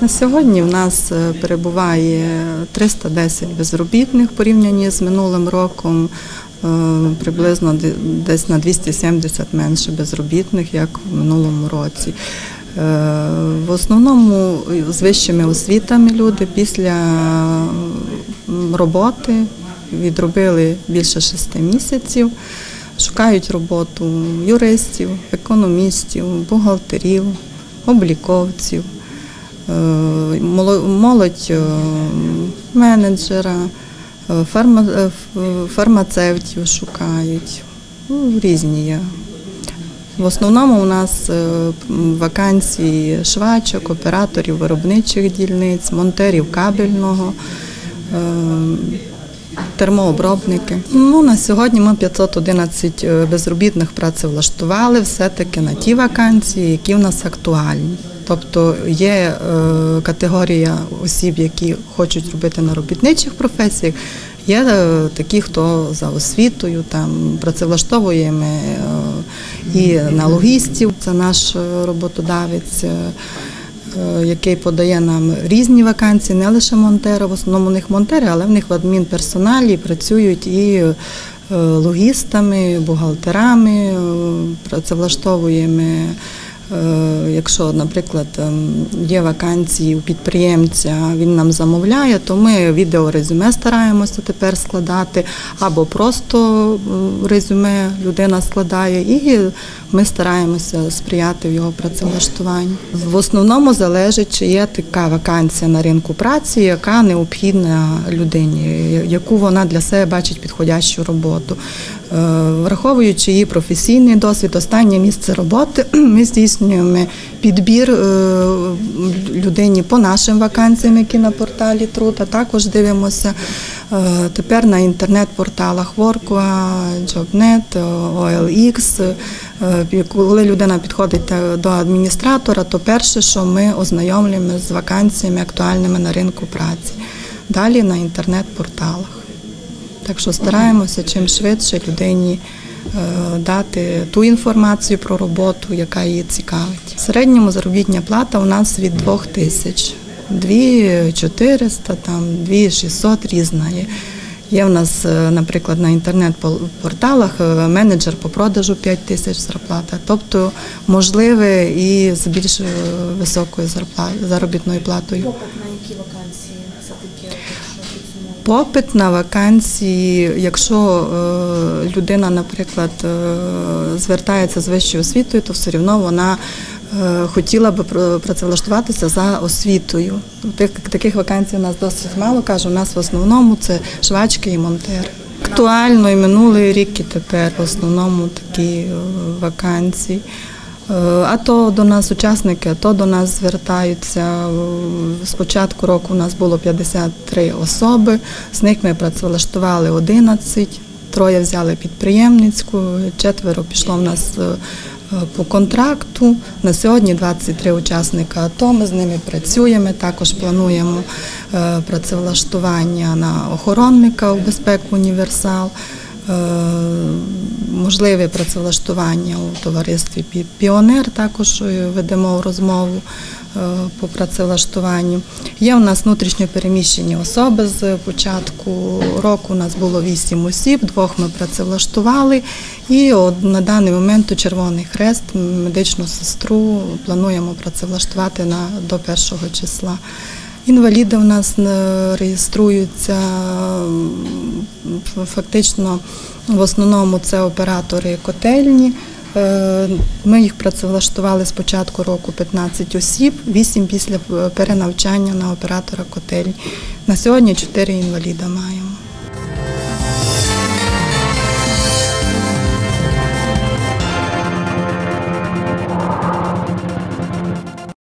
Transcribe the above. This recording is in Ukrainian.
На сьогодні в нас е, перебуває 310 безробітних порівнянні з минулим роком. е, Приблизно десь на 270 менше безробітних, як в минулому році. Е, В основному з вищими освітами люди після роботи відробили більше шести місяців, шукають роботу юристів, економістів, бухгалтерів, обліковців. Е, моло- молодь е, менеджера, е, фарма- фармацевтів шукають. Ну, різні є. В основному у нас вакансії швачок, операторів виробничих дільниць, монтерів кабельного, термообробники. Ну, на сьогодні ми 511 е, безробітних працевлаштували все-таки на ті вакансії, які в нас актуальні. Тобто є е, категорія осіб, які хочуть робити на робітничих професіях. Є е, такі, хто за освітою там працевлаштовуємо е, і на логістів. Це наш е, роботодавець. Е, який подає нам різні вакансії, не лише монтери, в основному у них монтери, але в них в адмінперсоналі працюють і е, логістами, бухгалтерами, е, працевлаштовуємо. Е, Якщо, наприклад, ем, є вакансії у підприємця, він нам замовляє, то ми відеорезюме стараємося тепер складати, або просто е, резюме людина складає, і ми стараємося сприяти в його працевлаштуванні. В основному залежить, чи є така вакансія на ринку праці, яка необхідна людині, яку вона для себе бачить підходящу роботу. Е, Враховуючи її професійний досвід, останнє місце роботи, ми здійснюємо підбір е, людині по нашим вакансіям, які на порталі Труд, а також дивимося е, тепер на інтернет-порталах Workua, Jobnet, OLX. Коли людина підходить до адміністратора, то перше, що ми ознайомлюємо з вакансіями актуальними на ринку праці. Далі на інтернет-порталах. Так що стараємося чим швидше людині е, дати ту інформацію про роботу, яка її цікавить. В середньому заробітня плата у нас від 2 тисяч. 2400, там 2600 різна є. Є в нас, е, наприклад, на інтернет-порталах е, менеджер по продажу 5 тисяч зарплата, тобто можливе і з більш високою заробітною платою. Попит на які вакансії якщо підсумовувати? Попит на вакансії, якщо е, людина, наприклад, е, звертається з вищою освітою, то все одно вона е, хотіла би пр- працевлаштуватися за освітою. Тих, таких вакансій у нас досить мало, кажу, у нас в основному це швачки і монтери. Актуально і минулий рік і тепер в основному такі вакансії. Е, А то до нас учасники, АТО до нас звертаються. З початку року у нас було 53 особи, з них ми працевлаштували 11, троє взяли підприємницьку, четверо пішло в нас е, по контракту. На сьогодні 23 учасника АТО, ми з ними працюємо, також плануємо е, працевлаштування на охоронника у безпеку універсал. Можливе працевлаштування у товаристві «Пі- Піонер. Також е, ведемо розмову е, по працевлаштуванню. Є у нас внутрішньо переміщені особи з початку року. У нас було вісім осіб, двох ми працевлаштували. І на даний момент у Червоний Хрест медичну сестру плануємо працевлаштувати на до першого числа. Інваліди в нас е, реєструються фактично в основному це оператори котельні. Е, Ми їх працевлаштували з початку року 15 осіб, 8 після перенавчання на оператора котельні. На сьогодні 4 інваліда маємо.